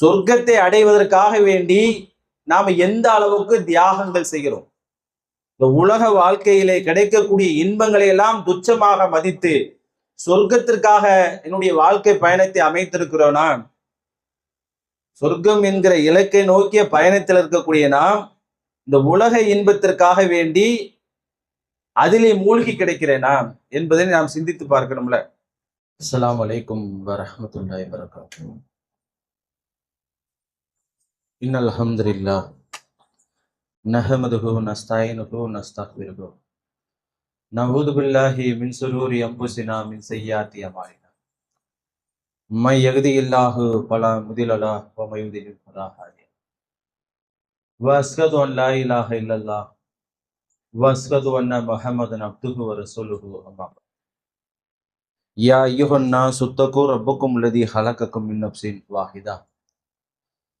சொர்க்கத்தை அடைவதற்காக வேண்டி நாம எந்த அளவுக்கு தியாகங்கள் செய்கிறோம்? இந்த உலக வாழ்க்கையிலே கிடைக்கக்கூடிய இன்பங்களை எல்லாம் துச்சமாக மதித்து சொர்க்கத்திற்காக என்னுடைய வாழ்க்கை பயணத்தை அமைத்திருக்கிறோனா சொர்க்கம் என்கிற இலக்கை நோக்கிய பயணத்தில் இருக்கக்கூடிய நாம் இந்த உலக இன்பத்திற்காக வேண்டி அதிலே மூழ்கி கிடைக்கிறேனா என்பதை நாம் சிந்தித்து பார்க்கணும்ல. அஸ்லாம் வலைக்கம் வரமத்துல்லாய் வரகாத்தூ இன்னல் ஹம்துலில்லாஹ் நஹமதுஹு நஸ்தாயினுஹு நஸ்தக்பிருஹு நஊது பில்லாஹி மின் சுரூரி அம்புசினா மின் செய்யாத்தி அமாலினா மை யஹ்தியில்லாஹு ஃபலா முதிலலா வ மை யுதிலில் ஃபலா ஹாதிய வ அஸ்ஹது அன் லா இலாஹ இல்லல்லாஹ் வ அஸ்ஹது அன்ன முஹம்மதன் அப்துஹு வ ரசூலுஹு அம்மா பஅத். யா அய்யுஹன் நாஸ் உத்தகு ரப்பக்கும் அல்லதி ஹலகக்கும் மின் நஃப்ஸின் வாஹிதா வ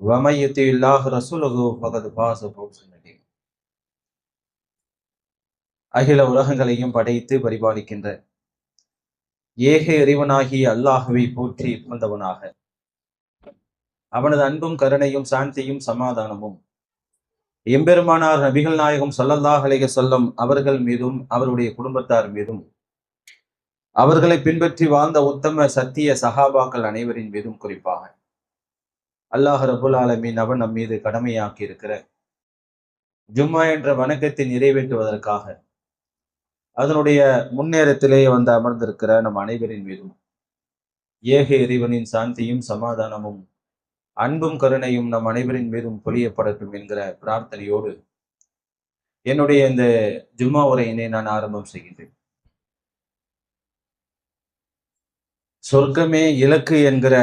ومن يطع الله رسوله فقد فاز فوزا عظيما அகில உலகங்களையும் படைத்து பரிபாலிக்கின்ற ஏக இறைவனாகிய அல்லாஹுவை போற்றி புகழ்ந்தவனாக அவனது அன்பும் கருணையும் சாந்தியும் சமாதானமும் எம்பெருமானார் நபிகள் நாயகம் ஸல்லல்லாஹு அலைஹி வஸல்லம் அவர்கள் மீதும் அவருடைய குடும்பத்தார் மீதும் அவர்களை பின்பற்றி வாழ்ந்த உத்தம சத்திய சஹாபாக்கள் அனைவரின் மீதும் குறிப்பாக அல்லாஹ் ரபுல் ஆலமீன் அவன் நம் மீது கடமையாக்கி இருக்கிற ஜும்மா என்ற வணக்கத்தை நிறைவேற்றுவதற்காக அதனுடைய முன்னேறத்திலேயே வந்து அமர்ந்திருக்கிற நம் அனைவரின் மீதும் ஏக இறைவனின் சாந்தியும் சமாதானமும் அன்பும் கருணையும் நம் அனைவரின் மீதும் பொழியப்படட்டும் என்கிற பிரார்த்தனையோடு என்னுடைய இந்த ஜும்மா உரையினை நான் ஆரம்பம் செய்கின்றேன். சொர்க்கமே இலக்கு என்கிற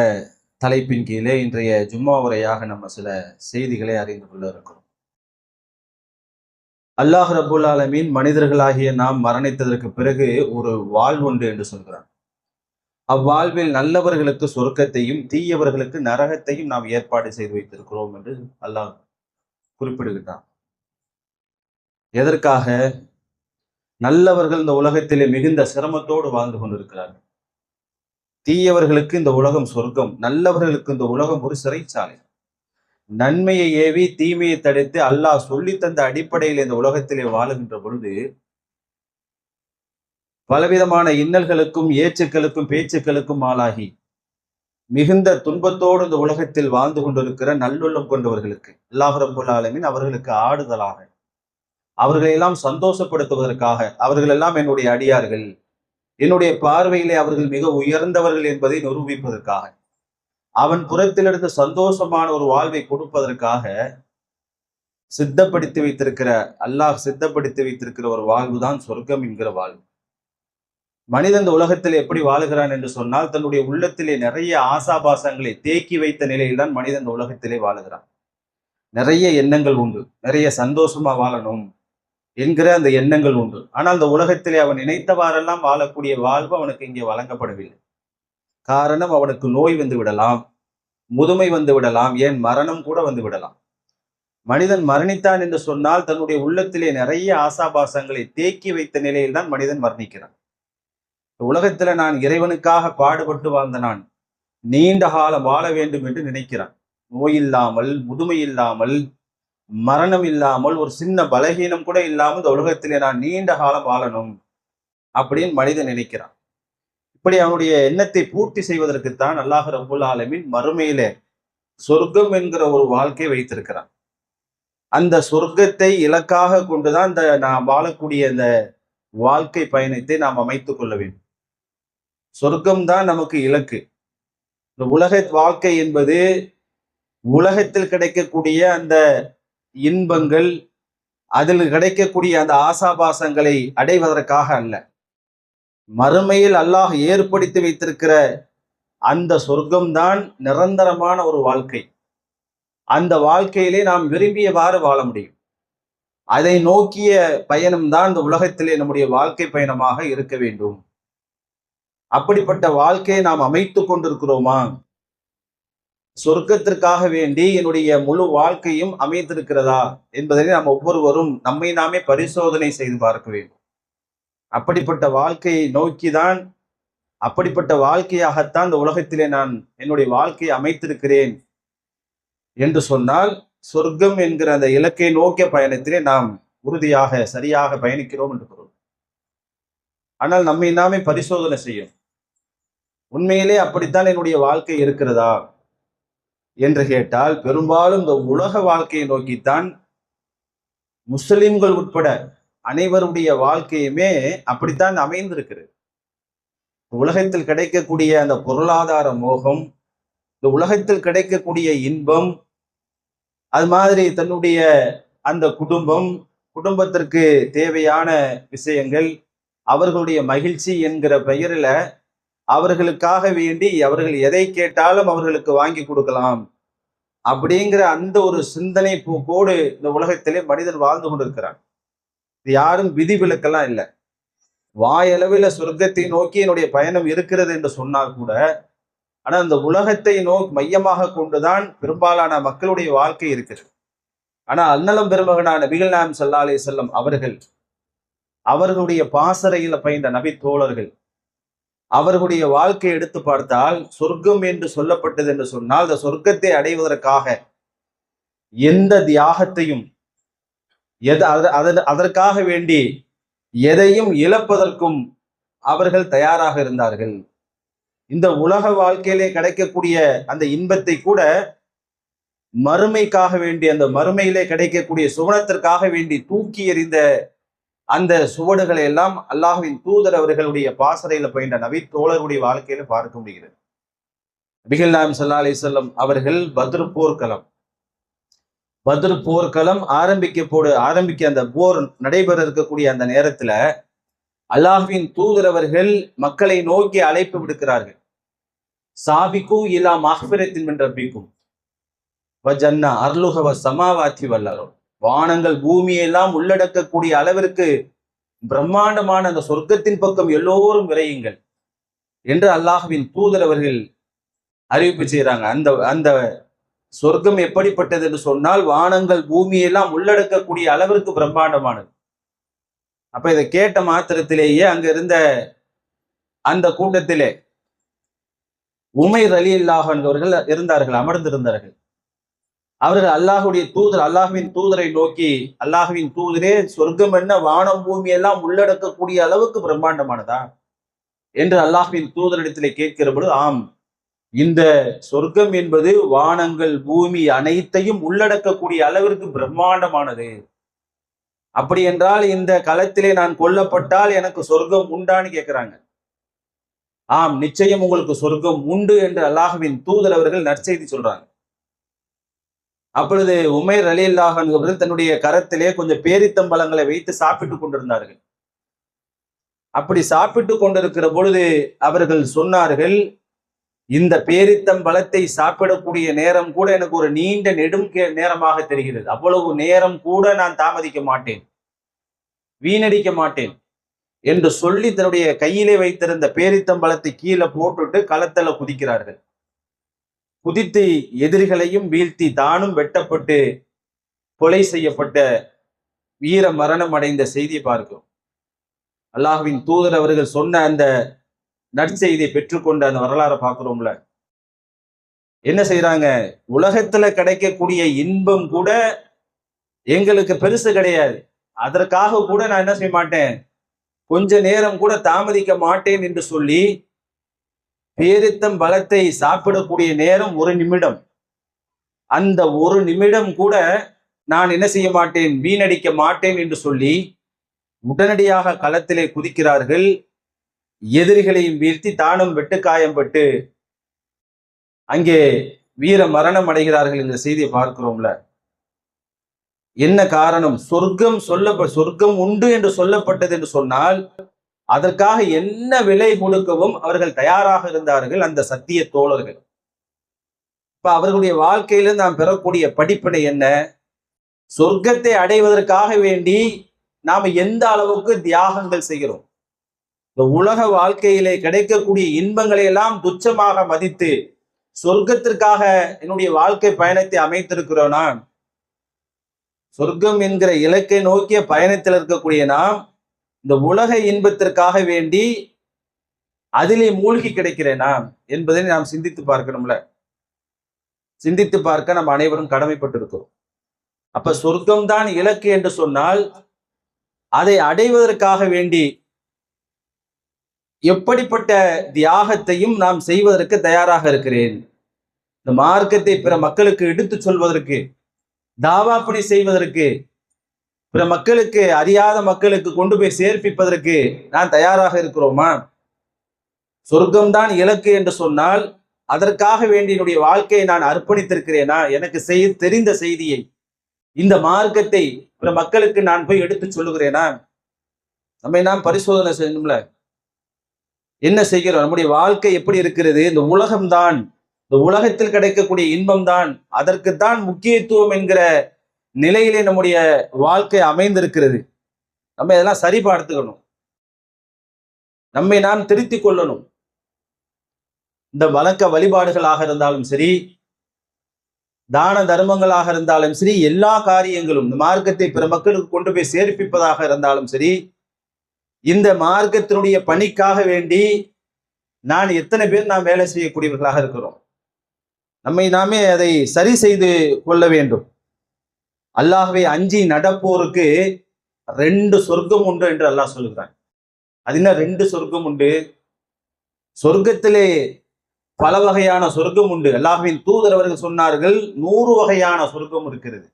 தலைப்பின் கீழே இன்றைய ஜும்மா உரையாக நம்ம சில செய்திகளை அறிந்து கொள்ள இருக்கிறோம். அல்லாஹ் ரபுல் ஆலமீன் மனிதர்களாகிய நாம் மரணித்ததற்கு பிறகு ஒரு வாழ்வுண்டு என்று சொல்கிறான். அவ்வாழ்வில் நல்லவர்களுக்கு சொர்க்கத்தையும் தீயவர்களுக்கு நரகத்தையும் நாம் ஏற்பாடு செய்து வைத்திருக்கிறோம் என்று அல்லாஹ் குறிப்பிடுகிறான் எதற்காக? நல்லவர்கள் இந்த உலகத்திலே மிகுந்த சிரமத்தோடு வாழ்ந்து கொண்டிருக்கிறார்கள். தீயவர்களுக்கு இந்த உலகம் சொர்க்கம் நல்லவர்களுக்கு இந்த உலகம் ஒரு சிறைச்சாலை. நன்மையை ஏவி தீமையை தடுத்து அல்லாஹ் சொல்லி தந்த அடிப்படையில் இந்த உலகத்திலே வாழுகின்ற பொழுது பலவிதமான இன்னல்களுக்கும் ஏச்சுக்களுக்கும் பேச்சுக்களுக்கும் ஆளாகி மிகுந்த துன்பத்தோடு இந்த உலகத்தில் வாழ்ந்து கொண்டிருக்கிற நல்லுள்ளம் கொண்டவர்களுக்கு அல்லாஹ் ரபுல் ஆலமின் அவர்களுக்கு ஆடுதலாக அவர்களையெல்லாம் சந்தோஷப்படுத்துவதற்காக அவர்களெல்லாம் என்னுடைய அடியார்கள் என்னுடைய பார்வையிலே அவர்கள் மிக உயர்ந்தவர்கள் என்பதை நிரூபிப்பதற்காக அவன் புறத்திலிருந்து சந்தோஷமான ஒரு வாழ்வை கொடுப்பதற்காக சித்தப்படுத்தி வைத்திருக்கிற அல்லாஹ் சித்தப்படுத்தி வைத்திருக்கிற ஒரு வாழ்வு தான் சொர்க்கம் என்கிற வாழ்வு. மனிதன் இந்த உலகத்தில் எப்படி வாழுகிறான் என்று சொன்னால் தன்னுடைய உள்ளத்திலே நிறைய ஆசாபாசங்களை தேக்கி வைத்த நிலையில் தான் மனிதன் இந்த உலகத்திலே வாழுகிறான். நிறைய எண்ணங்கள் உண்டு. நிறைய சந்தோஷமா வாழணும். என்கிற அந்த எண்ணங்கள் உண்டு ஆனால் அந்த உலகத்திலே அவன் நினைத்தவாறெல்லாம் வாழக்கூடிய வாழ்வு அவனுக்கு இங்கே வழங்கப்படவில்லை. காரணம் அவனுக்கு நோய் வந்து விடலாம் முதுமை வந்து விடலாம் ஏன் மரணம் கூட வந்து விடலாம். மனிதன் மரணித்தான் என்று சொன்னால் தன்னுடைய உள்ளத்திலே நிறைய ஆசாபாசங்களை தேக்கி வைத்த நிலையில் தான் மனிதன் மரணிக்கிறான். உலகத்துல நான் இறைவனுக்காக பாடுபட்டு வாழ்ந்த நான் நீண்ட காலம் வாழ வேண்டும் என்று நினைக்கிறான். நோய் இல்லாமல் முதுமை இல்லாமல் மரணம் இல்லாமல் ஒரு சின்ன பலகீனம் கூட இல்லாமல் இந்த உலகத்திலே நான் நீண்ட காலம் வாழணும் அப்படின்னு மனிதன் நினைக்கிறான். இப்படி அவனுடைய எண்ணத்தை பூர்த்தி செய்வதற்குத்தான் அல்லாஹ் ரபுல் ஆலமின் மறுமையிலே சொர்க்கம் என்கிற ஒரு வாழ்க்கை வைத்திருக்கிறான். அந்த சொர்க்கத்தை இலக்காக கொண்டுதான் இந்த நான் வாழக்கூடிய இந்த வாழ்க்கை பயணத்தை நாம் அமைத்துக் கொள்ள வேண்டும். சொர்க்கம் தான் நமக்கு இலக்கு. இந்த உலக வாழ்க்கை என்பது உலகத்தில் கிடைக்கக்கூடிய அந்த இன்பங்கள் அதில் கிடைக்கக்கூடிய அந்த ஆசாபாசங்களை அடைவதற்காக அல்ல. மறுமையில் அல்லாஹ் ஏற்படுத்தி வைத்திருக்கிற அந்த சொர்க்கம்தான் நிரந்தரமான ஒரு வாழ்க்கை. அந்த வாழ்க்கையிலே நாம் விரும்பியவாறு வாழ முடியும். அதை நோக்கிய பயணம்தான் இந்த உலகத்திலே நம்முடைய வாழ்க்கை பயணமாக இருக்க வேண்டும். அப்படிப்பட்ட வாழ்க்கையை நாம் அமைத்து கொண்டிருக்கிறோமா? சொர்க்கத்திற்காக வேண்டி என்னுடைய முழு வாழ்க்கையும் அமைந்திருக்கிறதா என்பதை நாம் ஒவ்வொருவரும் நம்மை நாமே பரிசோதனை செய்து பார்க்க வேண்டும். அப்படிப்பட்ட வாழ்க்கையை நோக்கிதான் அப்படிப்பட்ட வாழ்க்கையாகத்தான் இந்த உலகத்திலே நான் என்னுடைய வாழ்க்கையை அமைத்திருக்கிறேன் என்று சொன்னால் சொர்க்கம் என்கிற அந்த இலக்கை நோக்கிய பயணத்திலே நாம் உறுதியாக சரியாக பயணிக்கிறோம் என்று பொருள். ஆனால் நம்மை நாமே பரிசோதனை செய்யும் உண்மையிலே அப்படித்தான் என்னுடைய வாழ்க்கை இருக்கிறதா? என்று கேட்டால் பெரும்பாலும் இந்த உலக வாழ்க்கையை நோக்கித்தான் முஸ்லிம்கள் உட்பட அனைவருடைய வாழ்க்கையுமே அப்படித்தான் அமைந்திருக்கிறது. உலகத்தில் கிடைக்கக்கூடிய அந்த பொருளாதார மோகம் இந்த உலகத்தில் கிடைக்கக்கூடிய இன்பம் அது மாதிரி தன்னுடைய அந்த குடும்பம் குடும்பத்திற்கு தேவையான விஷயங்கள் அவர்களுடைய மகிழ்ச்சி என்கிற பெயரில் அவர்களுக்காக வேண்டி அவர்கள் எதை கேட்டாலும் அவர்களுக்கு வாங்கி கொடுக்கலாம். அப்படிங்கிற அந்த ஒரு சிந்தனை போக்கோடு இந்த உலகத்திலே மனிதன் வாழ்ந்து கொண்டிருக்கிறான். இது யாரும் விதி விலக்கெல்லாம் இல்லை. வாயளவில் சொர்க்கத்தை நோக்கி என்னுடைய பயணம் இருக்கிறது என்று சொன்னால் கூட ஆனா அந்த உலகத்தை நோக்கி மையமாக கொண்டுதான் பெரும்பாலான மக்களுடைய வாழ்க்கை இருக்கிறது ஆனா அன்னலம் பெருமகனான நபிகள் நாம் சல்லா அலி செல்லம் அவர்கள் அவர்களுடைய பாசறையில் பயின்ற நபி தோழர்கள் அவர்களுடைய வாழ்க்கையை எடுத்து பார்த்தால் சொர்க்கம் என்று சொல்லப்பட்டது என்று சொன்னால் அந்த சொர்க்கத்தை அடைவதற்காக எந்த தியாகத்தையும் எது அத- அதற்காக வேண்டி எதையும் இழப்பதற்கும் அவர்கள் தயாராக இருந்தார்கள். இந்த உலக வாழ்க்கையிலே கிடைக்கக்கூடிய அந்த இன்பத்தை கூட மறுமைக்காக வேண்டி அந்த மறுமையிலே கிடைக்கக்கூடிய சுவனத்திற்காக வேண்டி தூக்கி எறிந்த அந்த சுவடுகளை எல்லாம் அல்லாஹுவின் தூதர் அவர்களுடைய பாசறையில பயின்ற நபி தோழருடைய வாழ்க்கையில பார்க்க முடிகிறது. நபிகள் நாம் சல்லா அலி சொல்லம் அவர்கள் பத்ரு போர்க்களம். பத்ரு போர்க்களம் ஆரம்பிக்க போடு ஆரம்பிக்க அந்த போர் நடைபெற இருக்கக்கூடிய அந்த நேரத்துல அல்லாஹுவின் தூதர் அவர்கள் மக்களை நோக்கி அழைப்பு விடுக்கிறார்கள். சாபிக்கும் இலா மஹ்பிரத்தின் என்ற ரப்பிக்கும். வஜன்னா அர்லுகவ சமாவாத்தி வல்லரும் வானங்கள் பூமியெல்லாம் உள்ளடக்கக்கூடிய அளவிற்கு பிரம்மாண்டமான அந்த சொர்க்கத்தின் பக்கம் எல்லோரும் விரையுங்கள் என்று அல்லாஹுவின் தூதர் அவர்கள் அறிவிப்பு செய்கிறாங்க அந்த அந்த சொர்க்கம் எப்படிப்பட்டது என்று சொன்னால் வானங்கள் பூமியெல்லாம் உள்ளடக்கக்கூடிய அளவிற்கு பிரம்மாண்டமானது. அப்ப இதை கேட்ட மாத்திரத்திலேயே அங்க இருந்த அந்த கூட்டத்திலே உமை அலி அல்லாஹ் என்பவர்கள் இருந்தார்கள் அமர்ந்திருந்தார்கள். அவர்கள் அல்லாஹுடைய தூதர் அல்லாஹுவின் தூதரை நோக்கி அல்லாஹுவின் தூதரே சொர்க்கம் என்ன வானம் பூமி எல்லாம் உள்ளடக்கக்கூடிய அளவுக்கு பிரம்மாண்டமானதா? என்று அல்லாஹ்வின் தூதரிடத்திலே கேட்கிற பொழுது ஆம் இந்த சொர்க்கம் என்பது வானங்கள் பூமி அனைத்தையும் உள்ளடக்கக்கூடிய அளவிற்கு பிரம்மாண்டமானது. அப்படி என்றால் இந்த களத்திலே நான் கொல்லப்பட்டால் எனக்கு சொர்க்கம் உண்டான்னு கேட்கிறாங்க. ஆம் நிச்சயம் உங்களுக்கு சொர்க்கம் உண்டு என்று அல்லாஹுவின் தூதர் அவர்கள் நற்செய்தி சொல்றாங்க. அப்பொழுது உமைர் அலி அல்லாஹன் அவர்கள் தன்னுடைய கரத்திலே கொஞ்சம் பேரித்தம்பழங்களை வைத்து சாப்பிட்டு கொண்டிருந்தார்கள். அப்படி சாப்பிட்டு கொண்டிருக்கிற பொழுது அவர்கள் சொன்னார்கள் இந்த பேரித்தம்பழத்தை சாப்பிடக்கூடிய நேரம் கூட எனக்கு ஒரு நீண்ட நெடும் கே- நேரமாக தெரிகிறது. அவ்வளவு நேரம் கூட நான் தாமதிக்க மாட்டேன். வீணடிக்க மாட்டேன் என்று சொல்லி தன்னுடைய கையிலே வைத்திருந்த பேரித்தம்பழத்தை கீழே போட்டுட்டு களத்துல குதிக்கிறார்கள். குதித்து எதிரிகளையும் வீழ்த்தி தானும் வெட்டப்பட்டு கொலை செய்யப்பட்ட வீர மரணம் அடைந்த செய்தியை பார்க்கிறோம். அல்லாஹுவின் தூதர் அவர்கள் சொன்ன அந்த நற்செய்தியை பெற்றுக்கொண்ட அந்த வரலாறை பார்க்குறோம்ல. என்ன செய்யறாங்க உலகத்துல கிடைக்கக்கூடிய இன்பம் கூட எங்களுக்கு பெருசு கிடையாது. அதற்காக கூட நான் என்ன செய்ய மாட்டேன்? கொஞ்ச நேரம் கூட தாமதிக்க மாட்டேன் என்று சொல்லி பேரித்தம் பழத்தை சாப்பிடக்கூடிய நேரம் ஒரு நிமிடம். அந்த ஒரு நிமிடம் கூட நான் என்ன செய்ய மாட்டேன்? வீணடிக்க மாட்டேன் என்று சொல்லி உடனடியாக களத்திலே குதிக்கிறார்கள். எதிரிகளையும் வீழ்த்தி தானும் வெட்டுக்காயம்பட்டு அங்கே வீர மரணம் அடைகிறார்கள் இந்த செய்தியை பார்க்கிறோம்ல. என்ன காரணம்? சொர்க்கம் சொல்ல சொர்க்கம் உண்டு என்று சொல்லப்பட்டது என்று சொன்னால் அதற்காக என்ன விலை கொடுக்கவும் அவர்கள் தயாராக இருந்தார்கள் அந்த சத்திய தோழர்கள். இப்ப அவர்களுடைய வாழ்க்கையில நாம் பெறக்கூடிய படிப்பினை என்ன? சொர்க்கத்தை அடைவதற்காக வேண்டி நாம எந்த அளவுக்கு தியாகங்கள் செய்கிறோம்? இந்த உலக வாழ்க்கையிலே கிடைக்கக்கூடிய இன்பங்களை எல்லாம் துச்சமாக மதித்து சொர்க்கத்திற்காக என்னுடைய வாழ்க்கை பயணத்தை அமைத்திருக்கிறோனா சொர்க்கம் என்கிற இலக்கை நோக்கிய பயணத்தில் இருக்கக்கூடிய நாம் இந்த உலக இன்பத்திற்காக வேண்டி அதிலே மூழ்கி கிடைக்கிறேனா என்பதை நாம் சிந்தித்து பார்க்கணும்ல. சிந்தித்து பார்க்க நம்ம அனைவரும் கடமைப்பட்டிருக்கிறோம். அப்ப சொர்க்கம்தான் இலக்கு என்று சொன்னால் அதை அடைவதற்காக வேண்டி எப்படிப்பட்ட தியாகத்தையும் நாம் செய்வதற்கு தயாராக இருக்கிறேன். இந்த மார்க்கத்தை பிற மக்களுக்கு எடுத்து சொல்வதற்கு தாவாப்பணி செய்வதற்கு பிற மக்களுக்கு அறியாத மக்களுக்கு கொண்டு போய் சேர்ப்பிப்பதற்கு நான் தயாராக இருக்கிறோமா? சொர்க்கம்தான் இலக்கு என்று சொன்னால் அதற்காக வேண்டி என்னுடைய வாழ்க்கையை நான் அர்ப்பணித்திருக்கிறேனா? எனக்கு செய் தெரிந்த செய்தியை இந்த மார்க்கத்தை பிற மக்களுக்கு நான் போய் எடுத்து சொல்லுகிறேனா? நம்மை நாம் பரிசோதனை செய்யணும்ல. என்ன செய்கிறோம்? நம்முடைய வாழ்க்கை எப்படி இருக்கிறது? இந்த உலகம்தான் இந்த உலகத்தில் கிடைக்கக்கூடிய இன்பம்தான் அதற்குத்தான் முக்கியத்துவம் என்கிற நிலையிலே நம்முடைய வாழ்க்கை அமைந்திருக்கிறது. நம்ம இதெல்லாம் சரி பார்த்துக்கணும் நம்மை நாம் திருத்திக் கொள்ளணும். இந்த வழக்க வழிபாடுகளாக இருந்தாலும் சரி தான தர்மங்களாக இருந்தாலும் சரி எல்லா காரியங்களும் இந்த மார்க்கத்தை பிற மக்களுக்கு கொண்டு போய் சேர்ப்பிப்பதாக இருந்தாலும் சரி இந்த மார்க்கத்தினுடைய பணிக்காக வேண்டி நான் எத்தனை பேர் நாம் வேலை செய்யக்கூடியவர்களாக இருக்கிறோம். நம்மை நாமே அதை சரி செய்து கொள்ள வேண்டும். அல்லாஹ்வை அஞ்சி நடப்போருக்கு ரெண்டு சொர்க்கம் உண்டு என்று அல்லாஹ் சொல்லுகிறான். அது என்ன ரெண்டு சொர்க்கம் உண்டு? சொர்க்கத்திலே பல வகையான சொர்க்கம் உண்டு. அல்லாஹ்வின் தூதர் அவர்கள் சொன்னார்கள் நூறு வகையான சொர்க்கம் இருக்கிறது.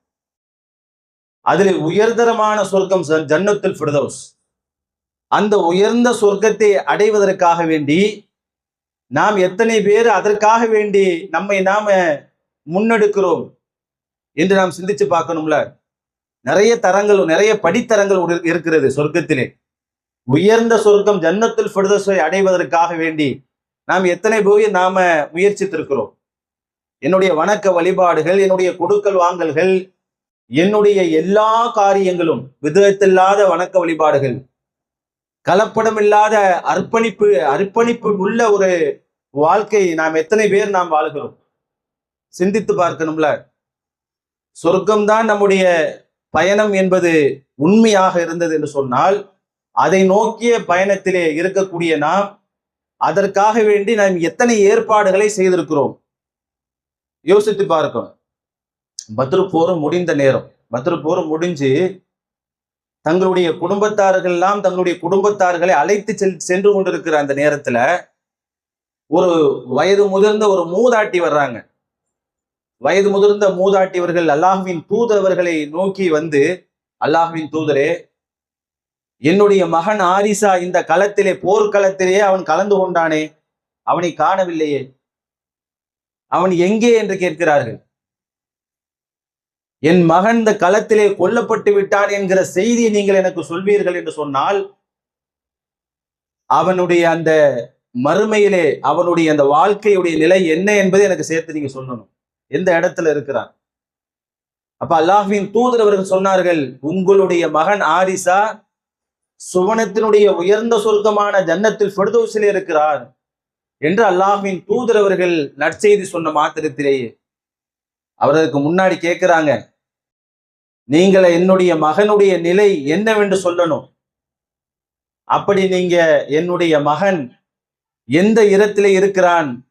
அதில் உயர்தரமான சொர்க்கம் ஜ- ஜன்னத்துல் ஃபிர்தௌஸ். அந்த உயர்ந்த சொர்க்கத்தை அடைவதற்காக வேண்டி நாம் எத்தனை பேர் அதற்காக வேண்டி நம்மை நாம முன்னெடுக்கிறோம்? என்று நாம் சிந்திச்சு பார்க்கணும்ல? நிறைய தரங்கள் நிறைய படித்தரங்கள் இருக்கிறது சொர்க்கத்திலே. உயர்ந்த சொர்க்கம் ஜன்னத்துல் ஃபிர்தௌஸை அடைவதற்காக வேண்டி நாம் எத்தனை போய் நாம முயற்சித்திருக்கிறோம்? என்னுடைய வணக்க வழிபாடுகள் என்னுடைய கொடுக்கல் வாங்கல்கள் என்னுடைய எல்லா காரியங்களும் விதத்தில்லாத வணக்க வழிபாடுகள் கலப்படம் இல்லாத அர்ப்பணிப்பு அர்ப்பணிப்பு உள்ள ஒரு வாழ்க்கை நாம் எத்தனை பேர் நாம் வாழ்கிறோம்? சிந்தித்து பார்க்கணும்ல? சொர்க்கம்தான் நம்முடைய பயணம் என்பது உண்மையாக இருந்தது என்று சொன்னால் அதை நோக்கிய பயணத்திலே இருக்கக்கூடிய நாம் அதற்காக வேண்டி நாம் எத்தனை ஏற்பாடுகளை செய்திருக்கிறோம்? யோசித்து பார்க்கணும். பத்ரு போரும் முடிந்த நேரம். பத்ரு போரும் முடிஞ்சு தங்களுடைய குடும்பத்தார்கள் எல்லாம் தங்களுடைய குடும்பத்தார்களை அழைத்து செல் சென்று கொண்டிருக்கிற அந்த நேரத்துல ஒரு வயது முதிர்ந்த ஒரு மூதாட்டி வர்றாங்க. வயது முதிர்ந்த மூதாட்டியவர்கள் அல்லாஹுவின் தூதரவர்களை நோக்கி வந்து அல்லாஹுவின் தூதரே என்னுடைய மகன் ஆரிசா இந்த களத்திலே போர்க்களத்திலேயே அவன் கலந்து கொண்டானே அவனை காணவில்லையே. அவன் எங்கே என்று கேட்கிறார்கள். என் மகன் இந்த களத்திலே கொல்லப்பட்டு விட்டான் என்கிற செய்தியை நீங்கள் எனக்கு சொல்வீர்கள் என்று சொன்னால் அவனுடைய அந்த மறுமையிலே அவனுடைய அந்த வாழ்க்கையுடைய நிலை என்ன என்பதை எனக்கு சேர்த்து நீங்க சொல்லணும். எந்த இடத்துல இருக்கிறான்? அப்ப அல்லாஹ்வின் தூதர் அவர்கள் சொன்னார்கள் உங்களுடைய மகன் ஆரிசா சுவனத்தினுடைய உயர்ந்த சொர்க்கமான ஜன்னத்தில் ஃபெர்தௌஸில் இருக்கிறார் என்று அல்லாஹ்வின் தூதர் அவர்கள் நற்செய்தி சொன்ன மாத்திரத்திலேயே. அவர்களுக்கு முன்னாடி கேட்கிறாங்க நீங்கள் என்னுடைய மகனுடைய நிலை என்னவென்று சொல்லணும்? அப்படி நீங்க என்னுடைய மகன் எந்த இடத்திலே இருக்கிறான்?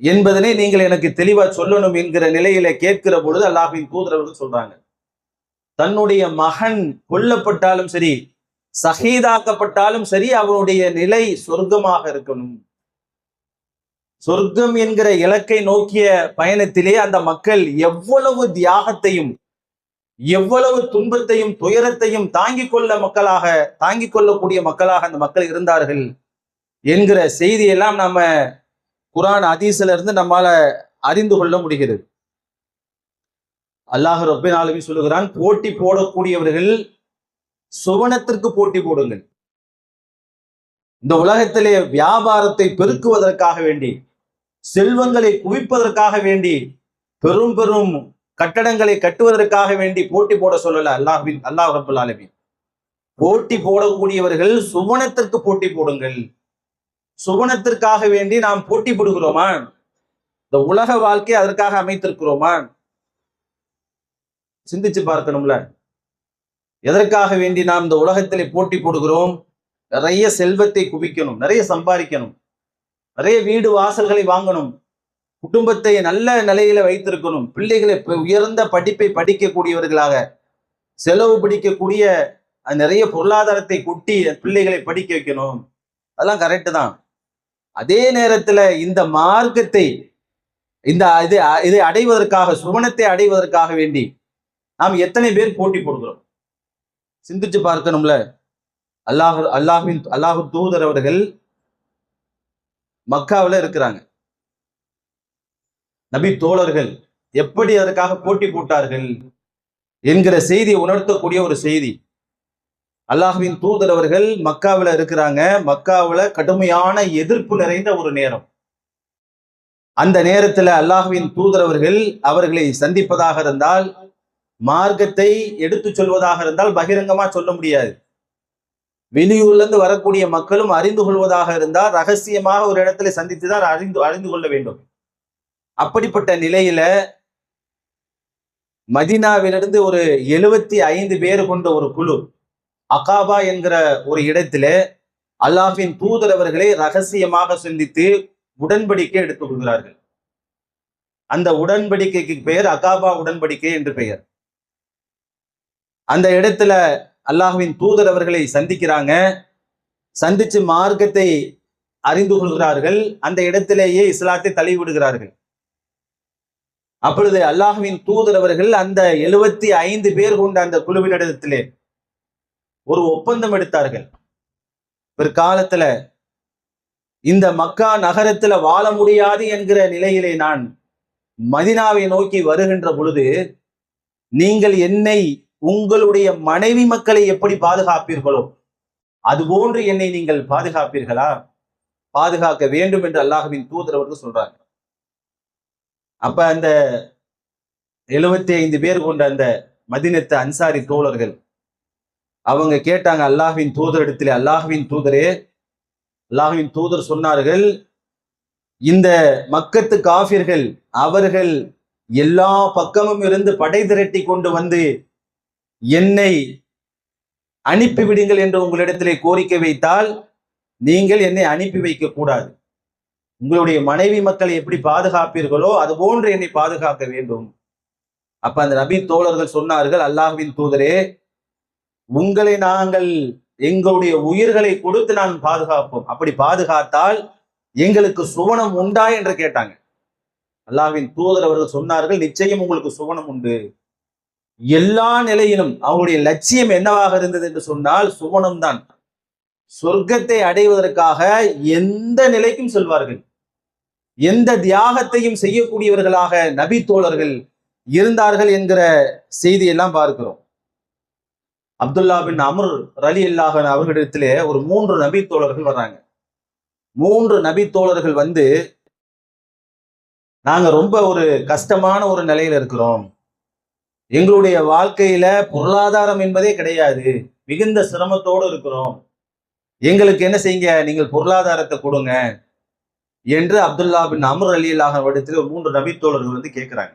என்பதனை நீங்கள் எனக்கு தெளிவா சொல்லணும் என்கிற நிலையில கேட்கிற பொழுது அல்லாஹின் தூதரவர்கள் சொல்றாங்க. தன்னுடைய மகன் கொல்லப்பட்டாலும் சரி சகிதாக்கப்பட்டாலும் சரி அவனுடைய நிலை சொர்க்கமாக இருக்கணும். சொர்க்கம் என்கிற இலக்கை நோக்கிய பயணத்திலே அந்த மக்கள் எவ்வளவு தியாகத்தையும் எவ்வளவு துன்பத்தையும் துயரத்தையும் தாங்கிக் கொள்ள மக்களாக தாங்கிக் கொள்ளக்கூடிய மக்களாக அந்த மக்கள் இருந்தார்கள் என்கிற செய்தியெல்லாம் நம்ம குரான் ஹதீஸ்ல இருந்து நம்மால அறிந்து கொள்ள முடிகிறது. அல்லாஹ் ரப்பின் ஆலமீன் சொல்லுகிறான் போட்டி போடக்கூடியவர்கள் சுவனத்திற்கு போட்டி போடுங்கள். இந்த உலகத்திலே வியாபாரத்தை பெருக்குவதற்காக வேண்டி செல்வங்களை குவிப்பதற்காக வேண்டி பெரும் பெரும் கட்டடங்களை கட்டுவதற்காக வேண்டி போட்டி போட சொல்லல அல்லாஹின் அல்லாஹ் ரபுல் ஆலமி போட்டி போடக்கூடியவர்கள் சுவனத்திற்கு போட்டி போடுங்கள். சுவனத்திற்காக வேண்டி நாம் போட்டி போடுகிறோமா இந்த உலக வாழ்க்கை அதற்காக அமைத்திருக்கிறோமா சிந்திச்சு பார்க்கணும்ல. எதற்காக வேண்டி நாம் இந்த உலகத்திலே போட்டி போடுகிறோம்? நிறைய செல்வத்தை குவிக்கணும் நிறைய சம்பாதிக்கணும் நிறைய வீடு வாசல்களை வாங்கணும் குடும்பத்தை நல்ல நிலையில வைத்திருக்கணும் பிள்ளைகளை உயர்ந்த படிப்பை படிக்கக்கூடியவர்களாக செலவு பிடிக்கக்கூடிய நிறைய பொருளாதாரத்தை கொட்டி பிள்ளைகளை படிக்க வைக்கணும். அதெல்லாம் கரெக்டு தான். அதே நேரத்துல இந்த மார்க்கத்தை இந்த இது இதை அடைவதற்காக சுவனத்தை அடைவதற்காக வேண்டி நாம் எத்தனை பேர் போட்டி போடுகிறோம்? சிந்திச்சு பார்க்கணும்ல. அல்லாஹ் அல்லாஹின் அல்லாஹு தூதர் அவர்கள் மக்காவுல இருக்கிறாங்க. நபி தோழர்கள் எப்படி அதற்காக போட்டி போட்டார்கள் என்கிற செய்தியை உணர்த்தக்கூடிய ஒரு செய்தி. அல்லாஹுவின் தூதர் அவர்கள் மக்காவுல இருக்கிறாங்க. மக்காவுல கடுமையான எதிர்ப்பு நிறைந்த ஒரு நேரம். அந்த நேரத்துல அல்லாஹுவின் தூதர் அவர்கள் அவர்களை சந்திப்பதாக இருந்தால் மார்க்கத்தை எடுத்து சொல்வதாக இருந்தால் பகிரங்கமா சொல்ல முடியாது. வெளியூர்லேருந்து வரக்கூடிய மக்களும் அறிந்து கொள்வதாக இருந்தால் ரகசியமாக ஒரு இடத்துல சந்தித்து தான் அறிந்து அறிந்து கொள்ள வேண்டும். அப்படிப்பட்ட நிலையில மதினாவிலிருந்து ஒரு எழுபத்தி ஐந்து பேர் கொண்ட ஒரு குழு அகாபா என்கிற ஒரு இடத்துல அல்லாஹின் தூதர் அவர்களை ரகசியமாக சந்தித்து உடன்படிக்கை எடுத்துக் கொள்கிறார்கள். அந்த உடன்படிக்கைக்கு பெயர் அகாபா உடன்படிக்கை என்று பெயர். அந்த இடத்துல அல்லாஹுவின் தூதர் அவர்களை சந்திக்கிறாங்க. சந்திச்சு மார்க்கத்தை அறிந்து கொள்கிறார்கள். அந்த இடத்திலேயே இஸ்லாத்தை தள்ளிவிடுகிறார்கள் அப்பொழுது அல்லாஹுவின் தூதர் அவர்கள் அந்த எழுபத்தி ஐந்து பேர் கொண்ட அந்த குழுவினிடத்திலே ஒரு ஒப்பந்தம் எடுத்தார்கள். பிற்காலத்துல இந்த மக்கா நகரத்துல வாழ முடியாது என்கிற நிலையிலே நான் மதினாவை நோக்கி வருகின்ற பொழுது நீங்கள் என்னை உங்களுடைய மனைவி மக்களை எப்படி பாதுகாப்பீர்களோ அதுபோன்று என்னை நீங்கள் பாதுகாப்பீர்களா? பாதுகாக்க வேண்டும் என்று அல்லாஹ்வின் தூதர் அவர்கள் சொல்றாங்க. அப்ப அந்த எழுபத்தி ஐந்து பேர் கொண்ட அந்த மதினத்து அன்சாரி தோழர்கள் அவங்க கேட்டாங்க அல்லாஹுவின் தூதர் இடத்துல அல்லாஹ்வின் தூதரே அல்லாஹுவின் தூதர் சொன்னார்கள் இந்த மக்கத்து காஃபிர்கள் அவர்கள் எல்லா பக்கமும் இருந்து படை திரட்டி கொண்டு வந்து என்னை அனுப்பிவிடுங்கள் என்று உங்களிடத்திலே கோரிக்கை வைத்தால் நீங்கள் என்னை அனுப்பி வைக்க கூடாது. உங்களுடைய மனைவி மக்களை எப்படி பாதுகாப்பீர்களோ அது போன்று என்னை பாதுகாக்க வேண்டும். அப்ப அந்த நபி தோழர்கள் சொன்னார்கள் அல்லாஹ்வின் தூதரே உங்களை நாங்கள் எங்களுடைய உயிர்களை கொடுத்து நான் பாதுகாப்போம். அப்படி பாதுகாத்தால் எங்களுக்கு சுவனம் உண்டா என்று கேட்டாங்க. அல்லாவின் தூதர் அவர்கள் சொன்னார்கள் நிச்சயம் உங்களுக்கு சுவனம் உண்டு. எல்லா நிலையிலும் அவருடைய லட்சியம் என்னவாக இருந்தது என்று சொன்னால் சுவனம் தான். சொர்க்கத்தை அடைவதற்காக எந்த நிலைக்கும் செல்வார்கள். எந்த தியாகத்தையும் செய்யக்கூடியவர்களாக நபி தோழர்கள் இருந்தார்கள் என்கிற செய்தியெல்லாம் பார்க்கிறோம். அப்துல்லா பின் அமர் ரலி அல்லாஹன் அவர்களிடத்திலே ஒரு மூன்று நபி தோழர்கள் வர்றாங்க. மூன்று நபி தோழர்கள் வந்து நாங்க ரொம்ப ஒரு கஷ்டமான ஒரு நிலையில இருக்கிறோம். எங்களுடைய வாழ்க்கையில பொருளாதாரம் என்பதே கிடையாது. மிகுந்த சிரமத்தோடு இருக்கிறோம். எங்களுக்கு என்ன செய்யுங்க? நீங்கள் பொருளாதாரத்தை கொடுங்க என்று அப்துல்லா பின் அமர் அலி அல்லாஹ் இடத்துல ஒரு மூன்று நபித்தோழர்கள் வந்து கேட்கிறாங்க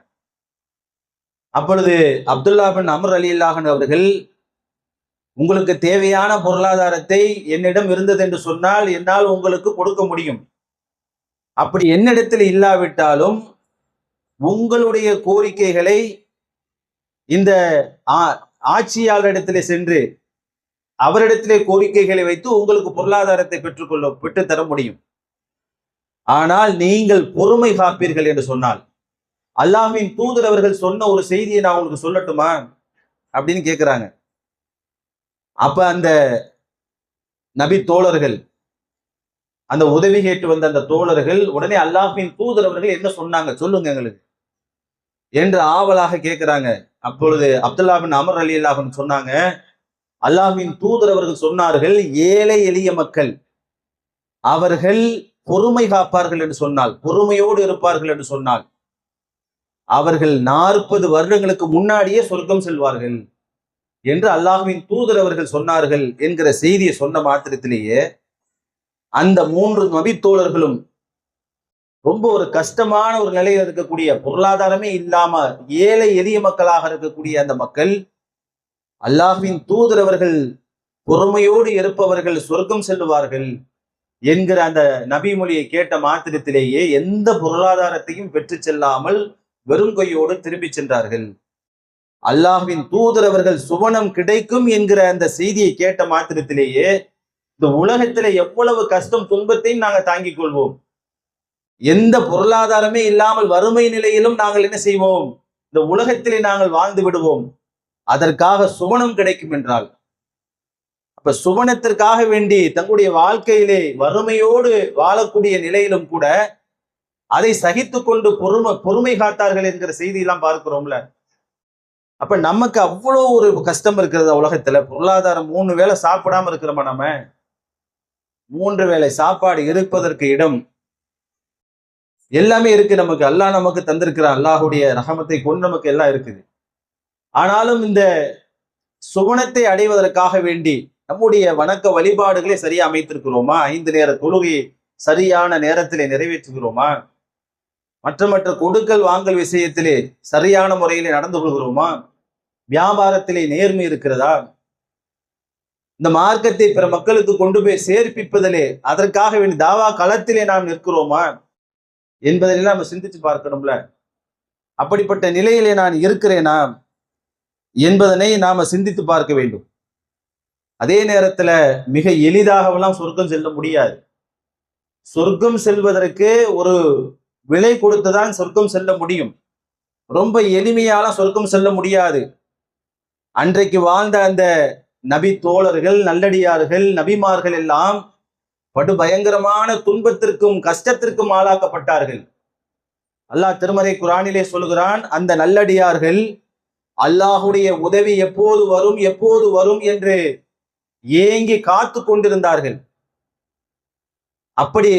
அப்பொழுது அப்துல்லா பின் அமர் அலி அல்லாஹன் அவர்கள் உங்களுக்கு தேவையான பொருளாதாரத்தை என்னிடம் இருந்தது என்று சொன்னால் என்னால் உங்களுக்கு கொடுக்க முடியும். அப்படி என்னிடத்தில் இல்லாவிட்டாலும் உங்களுடைய கோரிக்கைகளை இந்த ஆ- ஆட்சியாளரிடத்திலே சென்று அவரிடத்திலே கோரிக்கைகளை வைத்து உங்களுக்கு பொருளாதாரத்தை பெற்றுக்கொள்ள பெற்றுத்தர முடியும். ஆனால் நீங்கள் பொறுமை காப்பீர்கள் என்று சொன்னால் அல்லாஹின் தூதர் அவர்கள் சொன்ன ஒரு செய்தியை நான் உங்களுக்கு சொல்லட்டுமா? அப்படின்னு கேட்குறாங்க அப்ப அந்த நபி தோழர்கள் அந்த உதவி கேட்டு வந்த அந்த தோழர்கள் உடனே அல்லாஹின் தூதர் அவர்கள் என்ன சொன்னாங்க? சொல்லுங்க எங்களுக்கு. என்று ஆவலாக கேட்கிறாங்க. அப்பொழுது அப்துல்லாபின் அமர் அலி அல்லாஹன் சொன்னாங்க அல்லாஹின் தூதர் அவர்கள் சொன்னார்கள் ஏழை எளிய மக்கள் அவர்கள் பொறுமை காப்பார்கள் என்று சொன்னால் பொறுமையோடு இருப்பார்கள் என்று சொன்னால் அவர்கள் நாற்பது வருடங்களுக்கு முன்னாடியே சொர்க்கம் செல்வார்கள். என்று அல்லாஹ்வின் தூதர் அவர்கள் சொன்னார்கள் என்கிற செய்தியை சொன்ன மாத்திரத்திலேயே அந்த மூன்று நபித்தோழர்களும் ரொம்ப ஒரு கஷ்டமான ஒரு நிலையில் இருக்கக்கூடிய பொருளாதாரமே இல்லாம ஏழை எளிய மக்களாக இருக்கக்கூடிய அந்த மக்கள் அல்லாஹ்வின் தூதர் அவர்கள் பொறுமையோடு இருப்பவர்கள் சொர்க்கம் செல்லுவார்கள் என்கிற அந்த நபி மொழியை கேட்ட மாத்திரத்திலேயே எந்த பொருளாதாரத்தையும் பெற்று செல்லாமல் வெறும் கையோடு திரும்பி சென்றார்கள். அல்லாஹின் தூதர் அவர்கள் சுவனம் கிடைக்கும் என்கிற அந்த செய்தியை கேட்ட மாத்திரத்திலேயே இந்த உலகத்துல எவ்வளவு கஷ்டம் துன்பத்தையும் நாங்கள் தாங்கிக் கொள்வோம். எந்த பொருளாதாரமே இல்லாமல் வறுமை நிலையிலும் நாங்கள் என்ன செய்வோம்? இந்த உலகத்திலே நாங்கள் வாழ்ந்து விடுவோம். அதற்காக சுவனம் கிடைக்கும் என்றால். அப்ப சுவனத்திற்காக வேண்டி தங்களுடைய வாழ்க்கையிலே வறுமையோடு வாழக்கூடிய நிலையிலும் கூட அதை சகித்து கொண்டு பொறுமை பொறுமை காத்தார்கள் என்கிற செய்தியெல்லாம் பார்க்கிறோம்ல. அப்ப நமக்கு அவ்வளோ ஒரு கஷ்டம் இருக்கிறது உலகத்துல. பொருளாதாரம் மூணு வேளை சாப்பிடாம இருக்கிறோமா நம்ம மூன்று வேளை சாப்பாடு இருப்பதற்கு இடம் எல்லாமே இருக்கு நமக்கு. அல்லாஹ் நமக்கு தந்திருக்கிறான். அல்லாஹுடைய ரகமத்தை கொண்டு நமக்கு எல்லாம் இருக்குது. ஆனாலும் இந்த சுவனத்தை அடைவதற்காக வேண்டி நம்முடைய வணக்க வழிபாடுகளை சரியா அமைத்திருக்கிறோமா? ஐந்து நேர தொழுகையை சரியான நேரத்திலே நிறைவேற்றுகிறோமா? மற்ற மற்ற கொடுக்கல் வாங்கல் விஷயத்திலே சரியான முறையிலே நடந்து கொள்கிறோமா? வியாபாரத்திலே நேர்மை இருக்கிறதா? இந்த மார்க்கத்தை பிற மக்களுக்கு கொண்டு போய் சேர்ப்பிப்பதிலே அதற்காக வேண்டி தாவா களத்திலே நாம் நிற்கிறோமா? என்பதையெல்லாம் நம்ம சிந்திச்சு பார்க்கணும்ல. அப்படிப்பட்ட நிலையிலே நான் இருக்கிறேனா? என்பதனை நாம சிந்தித்து பார்க்க வேண்டும். அதே நேரத்துல மிக எளிதாகவெல்லாம் சொர்க்கம் செல்ல முடியாது. சொர்க்கம் செல்வதற்கு ஒரு விலை கொடுத்துதான் சொர்க்கம் செல்ல முடியும். ரொம்ப எளிமையால சொர்க்கம் செல்ல முடியாது. அன்றைக்கு வாழ்ந்த அந்த நபி தோழர்கள் நல்லடியார்கள் நபிமார்கள் எல்லாம் படு பயங்கரமான துன்பத்திற்கும் கஷ்டத்திற்கும் ஆளாக்கப்பட்டார்கள். அல்லாஹ் திருமறை குரானிலே சொல்கிறான் அந்த நல்லடியார்கள் அல்லாஹுடைய உதவி எப்போது வரும் எப்போது வரும் என்று ஏங்கி காத்து கொண்டிருந்தார்கள். அப்படி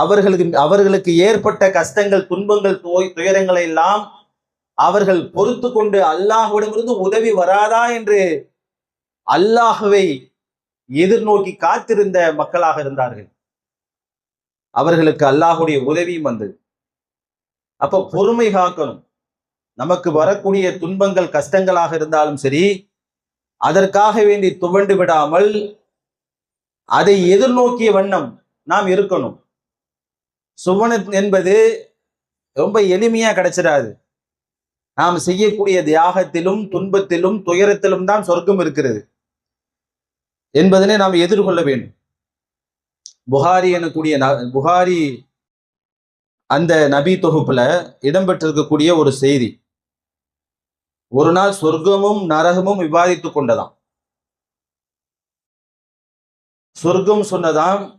அவர்களுக்கு அவர்களுக்கு ஏற்பட்ட கஷ்டங்கள் துன்பங்கள் தோய் துயரங்களை எல்லாம் அவர்கள் பொறுத்து கொண்டு அல்லாஹுவிடமிருந்து உதவி வராதா என்று அல்லாஹுவை எதிர்நோக்கி காத்திருந்த மக்களாக இருந்தார்கள். அவர்களுக்கு அல்லாஹுடைய உதவியும் வந்தது. அப்ப பொறுமை காக்கணும். நமக்கு வரக்கூடிய துன்பங்கள் கஷ்டங்களாக இருந்தாலும் சரி அதற்காக வேண்டி துவண்டு விடாமல் அதை எதிர்நோக்கிய வண்ணம் நாம் இருக்கணும். சுவனம் என்பது ரொம்ப எளிமையா கிடைச்சிடாது. நாம் செய்யக்கூடிய தியாகத்திலும் துன்பத்திலும் துயரத்திலும் தான் சொர்க்கம் இருக்கிறது. என்பதனை நாம் எதிர்கொள்ள வேண்டும். புகாரி எனக்கூடிய ந- புகாரி அந்த நபி தொகுப்புல இடம்பெற்றிருக்கக்கூடிய ஒரு செய்தி. ஒரு நாள் சொர்க்கமும் நரகமும் விவாதித்துக் கொண்டதாம். சொர்க்கம் சொன்னதாம்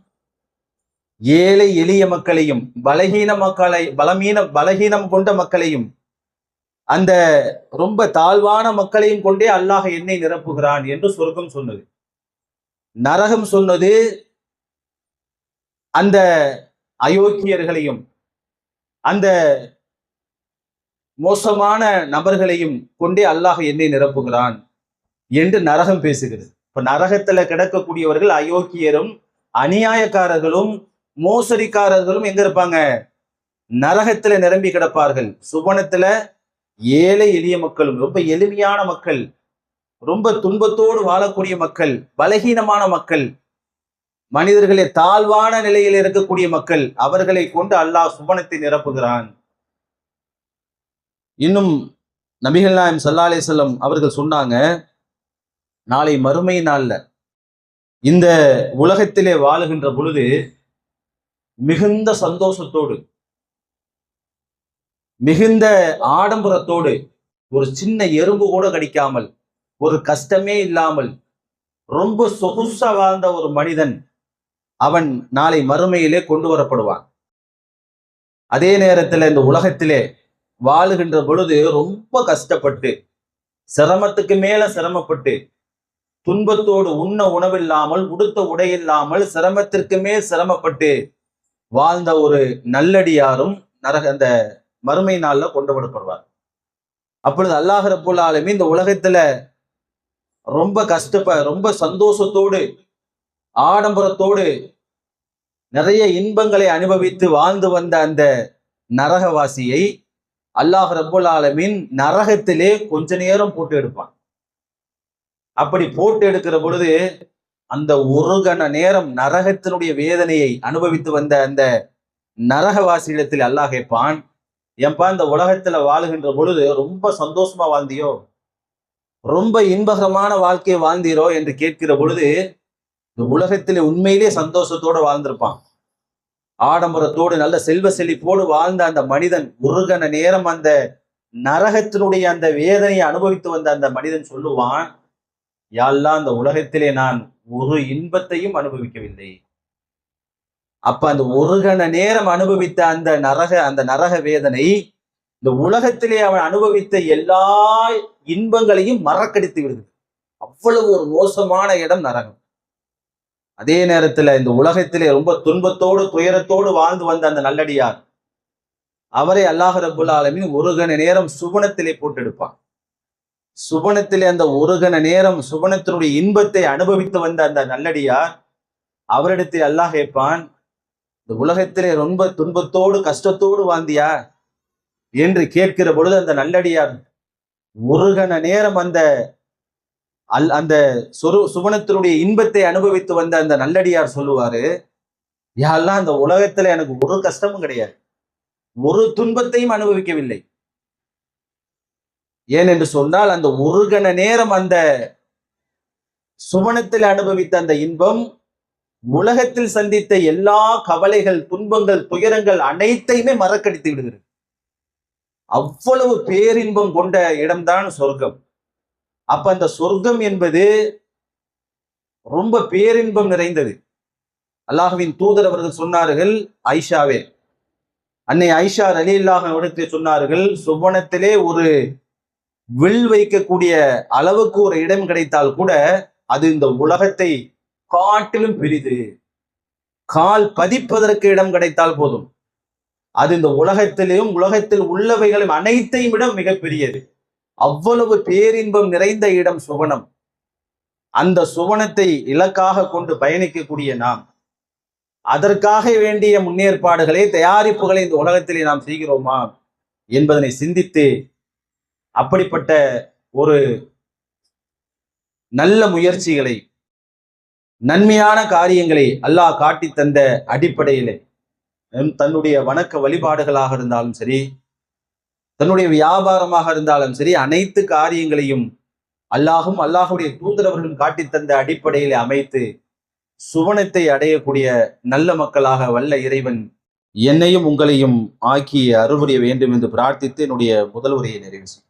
ஏழை எளிய மக்களையும் பலகீன மக்களை பலமீன பலகீனம் கொண்ட மக்களையும் அந்த ரொம்ப தாழ்வான மக்களையும் கொண்டே அல்லாஹ் என்னை நிரப்புகிறான் என்று சொர்க்கம் சொன்னது. நரகம் சொன்னது அந்த அயோக்கியர்களையும் அந்த மோசமான நபர்களையும் கொண்டே அல்லாஹ் என்னை நிரப்புகிறான் என்று நரகம் பேசுகிறது. இப்ப நரகத்துல கிடக்கக்கூடியவர்கள் அயோக்கியரும் அநியாயக்காரர்களும் மோசடிக்காரர்களும் எங்க இருப்பாங்க? நரகத்துல நிரம்பி கிடப்பார்கள். சுவனத்துல ஏழை எளிய மக்களும் ரொம்ப எளிமையான மக்கள் ரொம்ப துன்பத்தோடு வாழக்கூடிய மக்கள் பலகீனமான மக்கள் மனிதர்களே தாழ்வான நிலையில் இருக்கக்கூடிய மக்கள் அவர்களை கொண்டு அல்லாஹ் சுவனத்தை நிரப்புகிறான். இன்னும் நபிகள் நாயம் சல்லா அலிசல்லம் அவர்கள் சொன்னாங்க நாளை மறுமை நாள்ல இந்த உலகத்திலே வாழுகின்ற பொழுது மிகுந்த சந்தோஷத்தோடு மிகுந்த ஆடம்பரத்தோடு ஒரு சின்ன எறும்பு கூட கடிக்காமல் ஒரு கஷ்டமே இல்லாமல் ரொம்ப சொகுசா வாழ்ந்த ஒரு மனிதன் அவன் நாளை மறுமையிலே கொண்டு வரப்படுவான். அதே நேரத்துல இந்த உலகத்திலே வாழுகின்ற பொழுது ரொம்ப கஷ்டப்பட்டு சிரமத்துக்கு மேல சிரமப்பட்டு துன்பத்தோடு உண்ண உணவில்லாமல் உடுத்த உடையில்லாமல் சிரமத்திற்கு மேல் சிரமப்பட்டு வாழ்ந்த ஒரு நல்லடியாரும் நரக அந்த மறுமை நாளில் கொண்டு அப்பொழுது அல்லாஹ் ரப்புல் ஆலமீன் இந்த உலகத்துல ரொம்ப கஷ்டப்ப ரொம்ப சந்தோஷத்தோடு ஆடம்பரத்தோடு நிறைய இன்பங்களை அனுபவித்து வாழ்ந்து வந்த அந்த நரகவாசியை அல்லாஹ் ரப்புல் ஆலமின் நரகத்திலே கொஞ்ச நேரம் போட்டு எடுப்பான். அப்படி போட்டு எடுக்கிற பொழுது அந்த ஒரு கண நேரம் நரகத்தினுடைய வேதனையை அனுபவித்து வந்த அந்த நரகவாசியிடத்தில் அல்லாஹ் கேட்பான் ஏன்பா இந்த உலகத்துல வாழுகின்ற பொழுது ரொம்ப சந்தோஷமா வாழ்ந்தியோ? ரொம்ப இன்பகரமான வாழ்க்கையை வாழ்ந்தீரோ? என்று கேட்கிற பொழுது இந்த உலகத்திலே உண்மையிலே சந்தோஷத்தோடு வாழ்ந்திருப்பான். ஆடம்பரத்தோடு நல்ல செல்வ செழிப்போடு வாழ்ந்த அந்த மனிதன் ஒரு கண நேரம் அந்த நரகத்தினுடைய அந்த வேதனையை அனுபவித்து வந்த அந்த மனிதன் சொல்லுவான் யாழ்லாம் அந்த உலகத்திலே நான் ஒரு இன்பத்தையும் அனுபவிக்கவில்லை. அப்ப அந்த ஒரு கண நேரம் அனுபவித்த அந்த நரக அந்த நரக வேதனை இந்த உலகத்திலே அவன் அனுபவித்த எல்லா இன்பங்களையும் மறக்கடித்து விடுது. அவ்வளவு ஒரு மோசமான இடம் நரகம். அதே நேரத்துல இந்த உலகத்திலே ரொம்ப துன்பத்தோடு துயரத்தோடு வாழ்ந்து வந்த அந்த நல்லடியார் அவரை அல்லாஹ் ரபுல் ஒரு கண நேரம் சுபனத்திலே போட்டெடுப்பான். சுபனத்திலே அந்த ஒரு கண நேரம் சுபனத்தினுடைய இன்பத்தை அனுபவித்து வந்த அந்த நல்லடியார் அவரிடத்தில் அல்லாஹ் கேட்பான் இந்த உலகத்திலே ரொம்ப துன்பத்தோடு கஷ்டத்தோடு வாழ்ந்தியா என்று கேட்கிற பொழுது அந்த நல்லடியார் ஒரு கண நேரம் அந்த அல் அந்த சொரு சுபனத்தினுடைய இன்பத்தை அனுபவித்து வந்த அந்த நல்லடியார் சொல்லுவாரு யாரெல்லாம் அந்த உலகத்துல எனக்கு ஒரு கஷ்டமும் கிடையாது. ஒரு துன்பத்தையும் அனுபவிக்கவில்லை. ஏன் என்று சொன்னால் அந்த ஒரு கண நேரம் அந்த சுவனத்தில் அனுபவித்த அந்த இன்பம் உலகத்தில் சந்தித்த எல்லா கவலைகள் துன்பங்கள் துயரங்கள் அனைத்தையுமே மறக்கடித்து விடுகிறது. அவ்வளவு பேரின்பம் கொண்ட இடம்தான் சொர்க்கம். அப்ப அந்த சொர்க்கம் என்பது ரொம்ப பேரின்பம் நிறைந்தது. அல்லாஹுவின் தூதர் அவர்கள் சொன்னார்கள் ஐஷாவே. அன்னை ஐஷா அலி அல்லாஹ் சொன்னார்கள் சுவனத்திலே ஒரு வில் வைக்கக்கூடிய அளவுக்கு ஒரு இடம் கிடைத்தால் கூட அது இந்த உலகத்தை காட்டிலும் பெரிது. கால் பதிப்பதற்கு இடம் கிடைத்தால் போதும். அது இந்த உலகத்திலும் உலகத்தில் உள்ளவைகளும் அனைத்தையும் விட மிகப்பெரியது. அவ்வளவு பேரின்பம் நிறைந்த இடம் சுவனம். அந்த சுவனத்தை இலக்காக கொண்டு பயணிக்கக்கூடிய நாம். அதற்காக வேண்டிய முன்னேற்பாடுகளை தயாரிப்புகளை இந்த உலகத்திலே நாம் செய்கிறோமா? என்பதனை சிந்தித்து அப்படிப்பட்ட ஒரு நல்ல முயற்சிகளை நன்மையான காரியங்களை அல்லாஹ் காட்டி தந்த அடிப்படையிலே தன்னுடைய வணக்க வழிபாடுகளாக இருந்தாலும் சரி தன்னுடைய வியாபாரமாக இருந்தாலும் சரி அனைத்து காரியங்களையும் அல்லாஹும் அல்லாஹுடைய தூதரவர்களும் காட்டி தந்த அடிப்படையில் அமைத்து சுவனத்தை அடையக்கூடிய நல்ல மக்களாக வல்ல இறைவன் என்னையும் உங்களையும் ஆக்கி அறுபுரிய வேண்டும் என்று பிரார்த்தித்து என்னுடைய முதல் உரையை நிறைவு செய்யும்